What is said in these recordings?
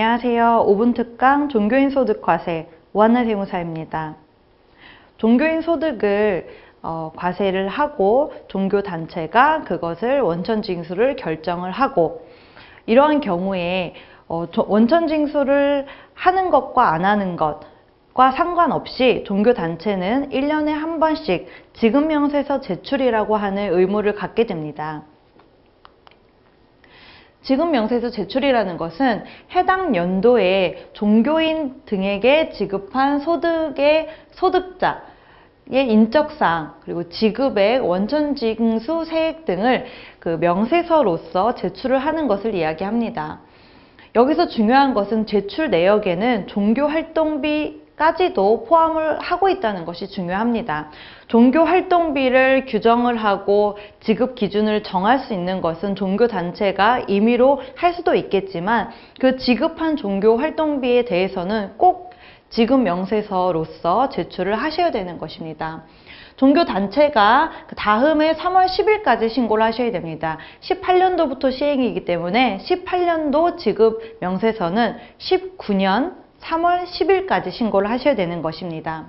안녕하세요. 5분 특강 종교인 소득 과세 오한나 세무사입니다. 종교인 소득을 어, 과세를 하고 종교 단체가 그것을 원천 징수를 결정을 하고 이러한 경우에 어, 조- 원천 징수를 하는 것과 안 하는 것 과 상관없이 종교 단체는 1년에 한 번씩 지급 명세서 제출이라고 하는 의무를 갖게 됩니다. 지급 명세서 제출이라는 것은 해당 연도에 종교인 등에게 지급한 소득의 소득자 의 인적사항 그리고 지급액, 원천징수 세액 등을 그 명세서로서 제출을 하는 것을 이야기합니다. 여기서 중요한 것은 제출 내역에는 종교 활동비 까지도 포함을 하고 있다는 것이 중요합니다. 종교 활동비를 규정을 하고 지급 기준을 정할 수 있는 것은 종교 단체가 임의로 할 수도 있겠지만 그 지급한 종교 활동비에 대해서는 꼭 지급 명세서로서 제출을 하셔야 되는 것입니다. 종교 단체가 그 다음해 3월 10일까지 신고를 하셔야 됩니다. 18년도부터 시행이기 때문에 18년도 지급 명세서는 19년 3월 10일까지 신고를 하셔야 되는 것입니다.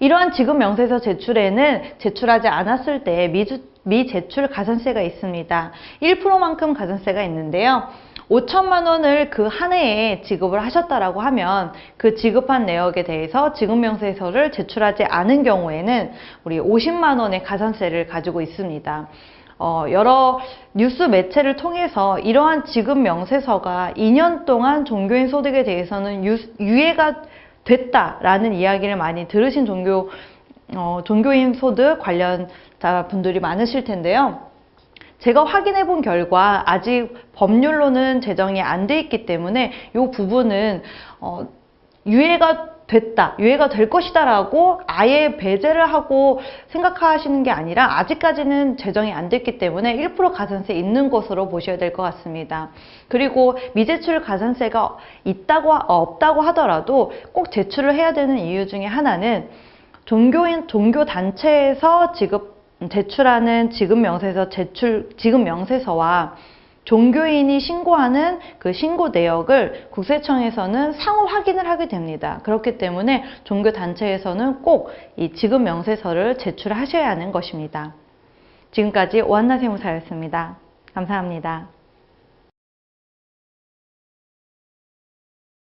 이러한 지급 명세서 제출에는 제출하지 않았을 때 미주, 미제출 가산세가 있습니다. 1%만큼 가산세가 있는데요. 5천만 원을 그 한 해에 지급을 하셨다라고 하면 그 지급한 내역에 대해서 지급 명세서를 제출하지 않은 경우에는 우리 50만 원의 가산세를 가지고 있습니다. 어, 여러 뉴스 매체를 통해서 이러한 지급 명세서가 2년 동안 종교인 소득에 대해서는 유, 유예가 됐다라는 이야기를 많이 들으신 종교 어, 종교인 소득 관련자 분들이 많으실 텐데요. 제가 확인해 본 결과 아직 법률로는 제정이 안 돼 있기 때문에 이 부분은 어, 유예가 됐다, 유예가 될 것이다 라고 아예 배제를 하고 생각하시는 게 아니라 아직까지는 제정이 안 됐기 때문에 1% 가산세 있는 것으로 보셔야 될 것 같습니다. 그리고 미제출 가산세가 있다고 없다고 하더라도 꼭 제출을 해야 되는 이유 중에 하나는 종교인 종교 단체에서 지급 제출하는 지급 명세서 제출 지급 명세서와 종교인이 신고하는 그 신고 내역을 국세청에서는 상호 확인을 하게 됩니다. 그렇기 때문에 종교 단체에서는 꼭 이 지급 명세서를 제출하셔야 하는 것입니다. 지금까지 오한나 세무사였습니다. 감사합니다.